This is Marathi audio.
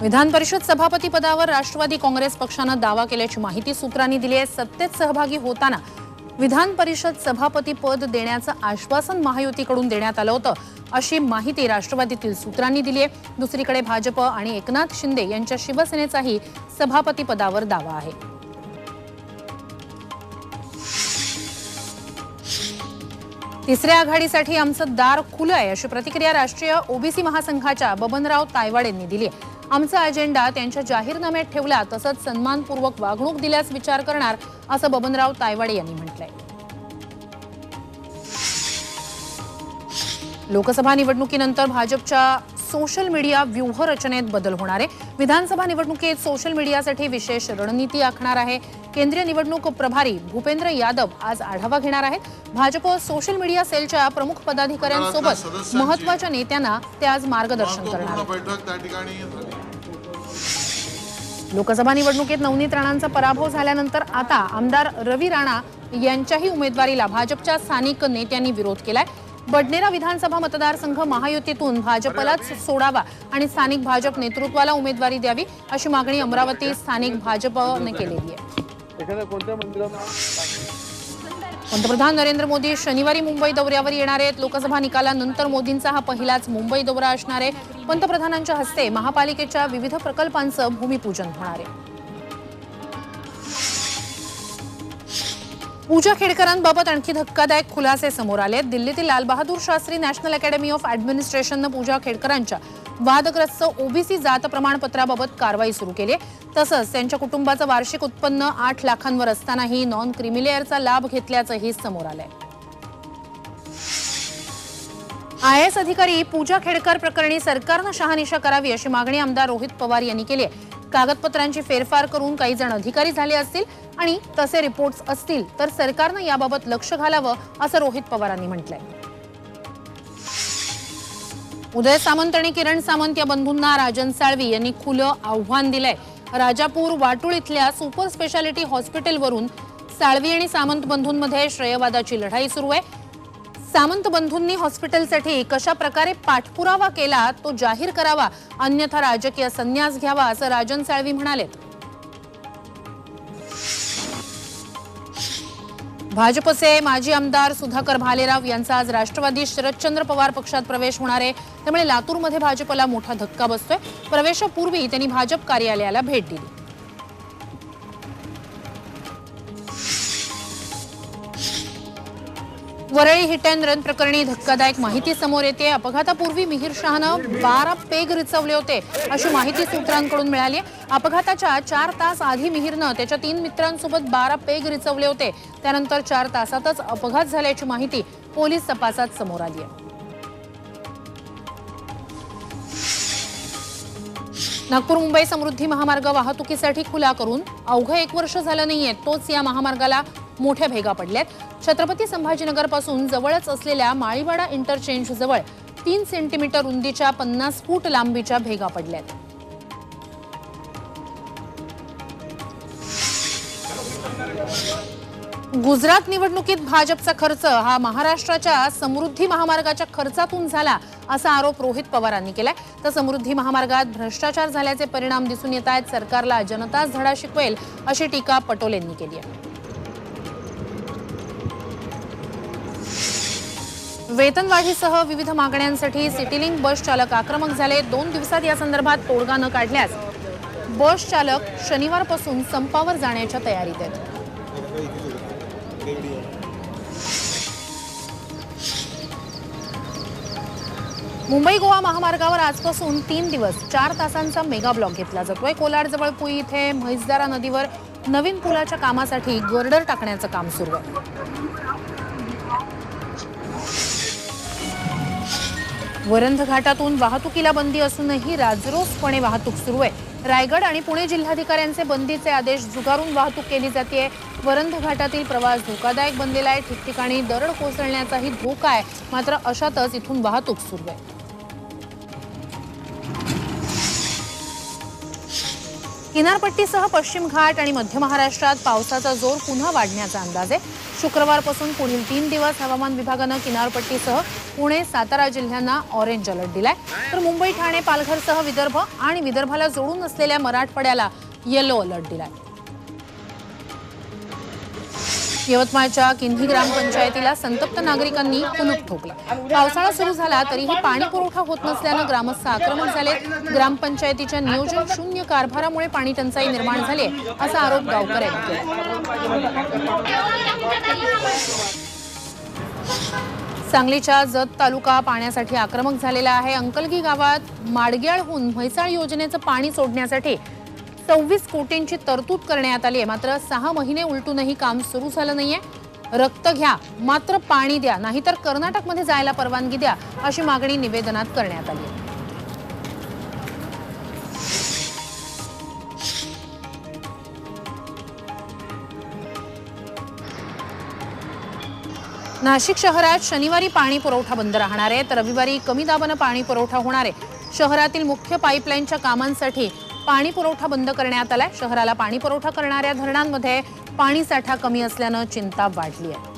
विधान परिषद सभापती पदावर राष्ट्रवादी काँग्रेस पक्षानं दावा केल्याची माहिती सूत्रांनी दिली आहे. सत्तेत सहभागी होताना विधान परिषद सभापती पद देण्याचं आश्वासन महायुतीकडून देण्यात आलं होतं. अशी माहिती राष्ट्रवादीतील सूत्रांनी दिली आहे. दुसरीकडे भाजप आणि एकनाथ शिंदे यांच्या शिवसेनेचाही सभापती पदावर दावा आहे. तिसऱ्या आघाडीसाठी आमचं दार खुलं आहे अशी प्रतिक्रिया राष्ट्रीय ओबीसी महासंघाच्या बबनराव तायवाड यांनी दिली आहे. आमचा अजेंडा त्यांच्या जाहीरनाम्यात ठेवला तसंच सन्मानपूर्वक वागणूक दिल्यास विचार करणार असं बबनराव तायवाडे यांनी म्हटलंय. लोकसभा निवडणुकीनंतर भाजपच्या सोशल मीडिया व्यूहरचनेत बदल होणार आहे. विधानसभा निवडणुकीत सोशल मीडियासाठी विशेष रणनीती आखणार आहे. केंद्रीय निवडणूक प्रभारी भूपेंद्र यादव आज आढावा घेणार आहेत. भाजप सोशल मीडिया सेलच्या प्रमुख पदाधिकाऱ्यांसोबत महत्त्वाच्या नेत्यांना ते आज मार्गदर्शन करणार लोकसभा निवडणुकीत नवनीत राणांचा पराभव झाल्यानंतर आता आमदार रवी राणा यांच्याही उमेदवारीला भाजपच्या स्थानिक नेत्यांनी विरोध केलाय. बडनेरा विधानसभा मतदारसंघ महायुतीतून भाजपलाच सोडावा आणि स्थानिक भाजप नेतृत्वाला उमेदवारी द्यावी अशी मागणी अमरावती स्थानिक भाजपने केलेली आहे. पंतप्रधान नरेंद्र मोदी शनिवारी मुंबई दौऱ्यावर येणार आहेत. लोकसभा निकालानंतर मोदींचा हा पहिलाच मुंबई दौरा असणार आहे. पंतप्रधानांच्या हस्ते महापालिकेच्या विविध प्रकल्पांचं भूमिपूजन होणार आहे. पूजा खेडकरांबाबत आणखी धक्कादायक खुलासे समोर आले दिल्लीतील Lal Bahadur Shastri national academy of ॲडमिनिस्ट्रेशननं पूजा खेडकरांच्या वादग्रस्त ओबीसी जात प्रमाणपत्राबाबत कारवाई सुरू केली तसंच त्यांच्या कुटुंबाचं वार्षिक उत्पन्न आठ लाखांवर असतानाही नॉन क्रिमिलेअरचा लाभ घेतल्याचंही समोर आलंय. आय एस अधिकारी पूजा खेडकर प्रकरणी सरकारनं शहानिशा करावी अशी मागणी आमदार रोहित पवार यांनी केली आहे. कागदपत्रांची फेरफार करून काही जण अधिकारी झाले असतील आणि तसे रिपोर्ट्स असतील तर सरकारनं याबाबत लक्ष घालावं असं रोहित पवारांनी म्हटलंय. उदय सामंत आणि किरण सामंत या बंधूंना राजन साळवी यांनी खुलं आव्हान दिलंय. राजापूर वाटूळ इथल्या सुपर स्पेशालिटी हॉस्पिटलवरून साळवी आणि सामंत बंधूंमध्ये श्रेयवादाची लढाई सुरू आहे. सामंत बंधूंनी हॉस्पिटलसाठी कशा प्रकारे पाठपुरावा केला तो जाहीर करावा अन्यथा राजकीय संन्यास घ्यावा असं राजन साळवी म्हणालेत भाजपचे माजी आमदार सुधाकर भालेराव यांचा आज राष्ट्रवादी शरदचंद्र पवार पक्षात प्रवेश होणार आहे. त्यामुळे लातूरमध्ये भाजपला मोठा धक्का बसतोय. प्रवेशापूर्वी त्यांनी भाजप कार्यालयाला भेट दिली. वरळी हिट अँड रन प्रकरणी धक्कादायक माहिती समोर येते. अपघातापूर्वी मिहीर शहानं बारा पेग रिचवले होते. अशी माहिती सूत्रांकडून मिळाली. अपघाताच्या चार तास आधी मिहीरनं त्याच्या तीन मित्रांसोबत बारा पेग रिचवले होते. त्यानंतर चार तासातच अपघात झाल्याची माहिती पोलीस तपासात समोर आली आहे. नागपूर मुंबई समृद्धी महामार्ग वाहतुकीसाठी खुला करून अवघं एक वर्ष झालं नाहीये. तोच या महामार्गाला मोठ्या भेगा पडल्यात. छत्रपती संभाजीनगरपासून जवळच असलेल्या माळीवाडा इंटरचेंज जवळ तीन सेंटीमीटर रुंदीच्या पन्नास फूट लांबीच्या भेगा पडल्यात. गुजरात निवडणुकीत भाजपचा खर्च हा महाराष्ट्राच्या समृद्धी महामार्गाच्या खर्चातून झाला असा आरोप रोहित पवारांनी केलाय. तर समृद्धी महामार्गात भ्रष्टाचार झाल्याचे परिणाम दिसून येत आहेत. सरकारला जनताच धडा शिकवेल अशी टीका पटोलेंनी केली आहे. वेतनवाढीसह विविध मागण्यांसाठी सिटीलिंग बस चालक आक्रमक झाले. दोन दिवसात या संदर्भात तोडगा न काढल्यास बस चालक शनिवारपासून संपावर जाण्याच्या तयारीत आहेत. मुंबई गोवा महामार्गावर आजपासून तीन दिवस चार तासांचा मेगा ब्लॉक घेतला जातोय. कोलाडजवळ पुई इथे म्हैसदारा नदीवर नवीन पुलाच्या कामासाठी गर्डर टाकण्याचं काम सुरू आहे. वरंध घाटातून वाहतुकीला बंदी असूनही राजरोसपणे वाहतूक सुरू आहे. रायगड आणि पुणे जिल्हाधिकाऱ्यांचे बंदीचे आदेश झुगारून वाहतूक केली जाते. वरंध घाटातील प्रवास धोकादायक बनलेला आहे. ठिकठिकाणी दरड कोसळण्याचाही धोका आहे. मात्र अशातच इथून वाहतूक सुरू आहे. किनारपट्टीसह पश्चिम घाट आणि मध्य महाराष्ट्रात पावसाचा जोर पुन्हा वाढण्याचा अंदाज आहे. शुक्रवारपासून पुढील तीन दिवस हवामान विभागानं किनारपट्टीसह पुणे सातारा जिल्ह्यांना ऑरेंज अलर्ट दिलाय. तर मुंबई ठाणे पालघरसह विदर्भ आणि विदर्भाला जोडून असलेल्या मराठवाड्याला येलो अलर्ट दिलाय. यवतमाळच्या किन्ही ग्रामपंचायतीला संतप्त नागरिकांनी कुलूप ठोकलं. पावसाळा सुरू झाला तरीही पाणी पुरवठा होत नसल्यानं ग्रामस्थ आक्रमक झाले ग्रामपंचायतीच्या नियोजन शून्य कारभारामुळे पाणी टंचाई निर्माण झाली असा आरोप गावकऱ्यांनी केला सांगलीच्या जत तालुका पाण्यासाठी आक्रमक झालेला आहे. अंकलगी गावात माडग्याळहून म्हैसाळ योजनेचं पाणी सोडण्यासाठी सव्वीस कोटींची तरतूद करण्यात आली आहे. मात्र सहा महिने उलटूनही काम सुरू झालं नाहीये. रक्त घ्या मात्र पाणी द्या नाहीतर कर्नाटकमध्ये जायला परवानगी द्या अशी मागणी निवेदनात करण्यात आली आहे. नाशिक शहरात शनिवारी पाणी पुरवठा बंद राहणार आहे. तर रविवारी कमी दाबानं पाणी पुरवठा होणार आहे. शहरातील मुख्य पाईपलाईनच्या कामांसाठी पाणी पुरवठा बंद करण्यात आलाय. शहराला पाणी पुरवठा करणाऱ्या धरणांमध्ये पाणीसाठा कमी असल्यानं चिंता वाढली आहे.